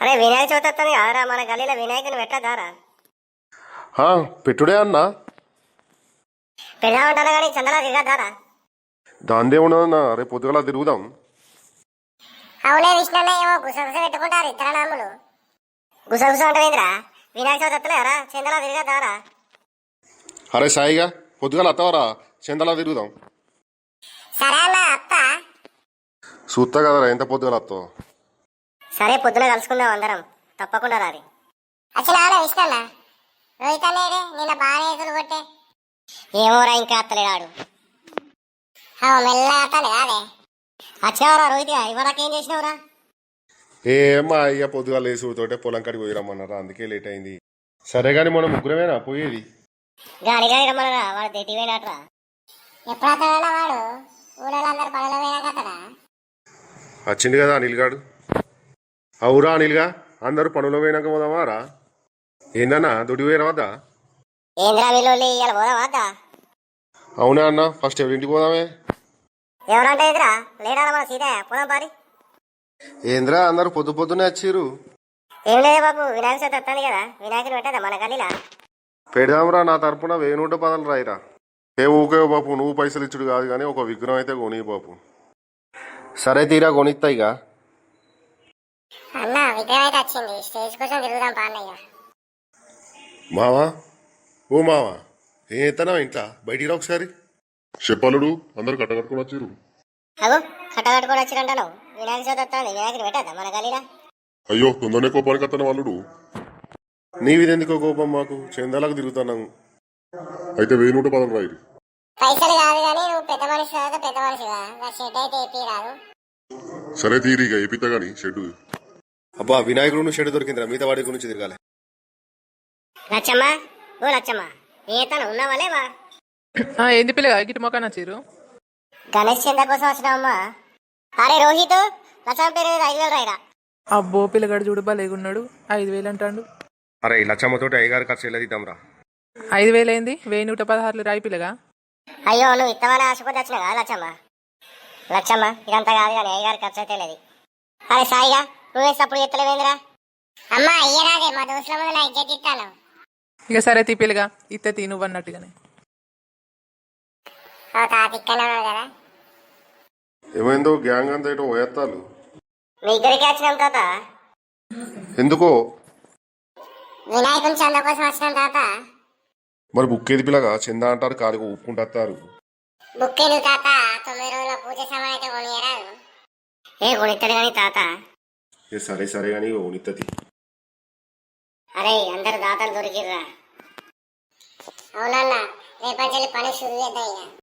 అరే వినాయక చవితి వస్తుంది కదరా మన గల్లీలో వినాయకుని పెట్టదారా ఆ, పెట్టుడే అన్న. పెడదామంటారా కానీ చందలా దిగదారా దాందే ఉండదన్న రేపు పొద్దుగల తిరుగుదాం. అవునే విష్ణునే ఏమో గుసగుస పెట్టుకుంటారు ఇతర నాములు గుసగుస ఉంటుందిరా వినాయక చవితి వస్తలేరా చందలా తిరగదారా అరే సాయిగా పొద్దుగల అత్తవరా? చెందలా తిరుగుదాం. సరే అన్న అత్త. చూస్తా కదరా ఎంత పొద్దుగల అత్తావు? సరే పొద్దున కలుసుకుందాం అందరం. తప్పకుండా రారి అసలు ఆడ విష్ణన్న రోహిత్ అనేడే నిన్న బాగా ఎదురు కొట్టే. ఏమోరా ఇంకా అత్తలేడాడు. మెల్లగా కాదే వచ్చావరా రోహిత్ చేసినావురా ఏమ్మా అయ్య పొద్దుగల లేసుతోటే పొలం కాడికి పోయి రమ్మన్నారా. అందుకే లేట్ అయింది. సరే గాని మనం ముగ్గురమేనా? పోయేది. గాని గాని రమ్మనరా వాడు పోయినట్రా ఎప్పుడు వాడు? ఊళ్ళో అందరు పనులు అతడా వచ్చింది కదా అనిల్ గాడు. అవురా అనిల్గా అందరూ పనులు పోయినాక పోదామా రా? ఏందన్నా దొడి పోయిన వద్దా? ఏంద్రా వీళ్ళు అవునా అన్న ఫస్ట్ ఎవరింటికి పోదామే? ఎవరంటే ఎదురా? లేడా మన సీతయ్య పోదాం పారి. ఏంద్రా అందరు పొద్దు పొద్దునే వచ్చిర్రు? ఏం లేదు బాబు వినాయక చవితి వస్తుంది కదా వినాయకుని పెట్టదా మన గల్లీలా. పెడదాంరా నా తరపున వెయ్యి నూట పదాలు రాయిరా. ఏ ఊకే బాపు నువ్వు పైసలు ఇచ్చుడు కాదు కానీ ఒక విగ్రహం అయితే కొని బాపు. సరే తీరా కొనిస్తా ఇక. అన్న విగ్రహం అయితే వచ్చింది. స్టేజ్ కోసం తిరుగుదాం మావా? ఓ మావా ఏం ఎత్తనా ఇంట్లో? బయటికి రా ఒకసారి. చెప్పలుడు అందరు కట్టకట్టుకుని వచ్చిర్రు. అగో కట్ట కట్టుకొని వచ్చిరంటాను వినాయక చవితి వస్తుంది పెట్టదా మన అయ్యో తొందరనే కోపానికి అత్తన వాళ్ళుడు నీవిదెందుకో కోపం మాకు? చందాలకు తిరుగుతున్నాము అయితే వెయ్యి నూట పదం రాయిరు పైసలు కాదు కానీ నువ్వు పెద్ద మనిషి కదా పెద్ద మనిషిగా నా షెడ్ అయితే ఏపీ రాదు సరే తీరిగా ఏపిత్తా గాని షెడ్ అబ్బా వినాయకుడు షెడ్ దొరికిందిరా. మిగతా వాడి గురించి తిరగాలి. లచ్చమ్మ ఓ లచ్చమ్మ నీ తను ఉన్నావా లేవా? ఆ, ఏంది పిల్లగా గిటి మొక్క చీరు? గణేష్ చంద కోసం వచ్చినావమ్మా. అరే రోహిత్ లచ్చమ్మ పేరు మీద ఐదు వేలు రాయిరా. అబ్బో పిల్లగాడు చూడు లేకున్నాడు ఐదు వేలు అంటాడు. అరే లచ్చమ్మతోటి అయ్యగారి ఖర్చు ఎలా తీద్దాంరా? ఐదు వేలు అయింది వెయ్యి నూట పదహారులు రాయి పిల్లగా. అయ్యో నువ్వు ఇత్తమని ఆశపోతే వచ్చినా కదా లచ్చమ్మ? లచ్చమ్మ ఇదంతా కాదు కానీ అయ్యగారి ఖర్చు అయితే లేదు. అరే సాయిగా నువ్వే సప్పుడు ఎత్తలేవేంద్రా? అమ్మా అయ్యరాదే మా దోస్తుల ముందు నా ఇజ్జత్ ఇస్తాను ఇక సరే తీ పిల్లగా ఇత్తే తీ నువ్వు అన్నట్టుగానే తాత ఇక్కడే కదా. ఏమైందో గ్యాంగ్ అంతా ఇటో పోయేత్తాలు. మీ ఇద్దరికి వచ్చినాం తాత. ఎందుకో? వినాయకుని చంద కోసం వచ్చినాం తాత. మరి బుక్ ఏది పిల్లగా చందా అంటారు కాలికి ఊపుకుంటారు బుక్ ఎందుకు తాత తొమ్మిది రోజుల పూజ సమయం అయితే కొనియరాదు. ఏ కొనిస్తాడు కానీ తాత. సరే సరే కానీ ఉనితది అరే అందరు దాతలు దొరికిర్రా. అవునన్నా రేపటి పని షురు చేద్దాం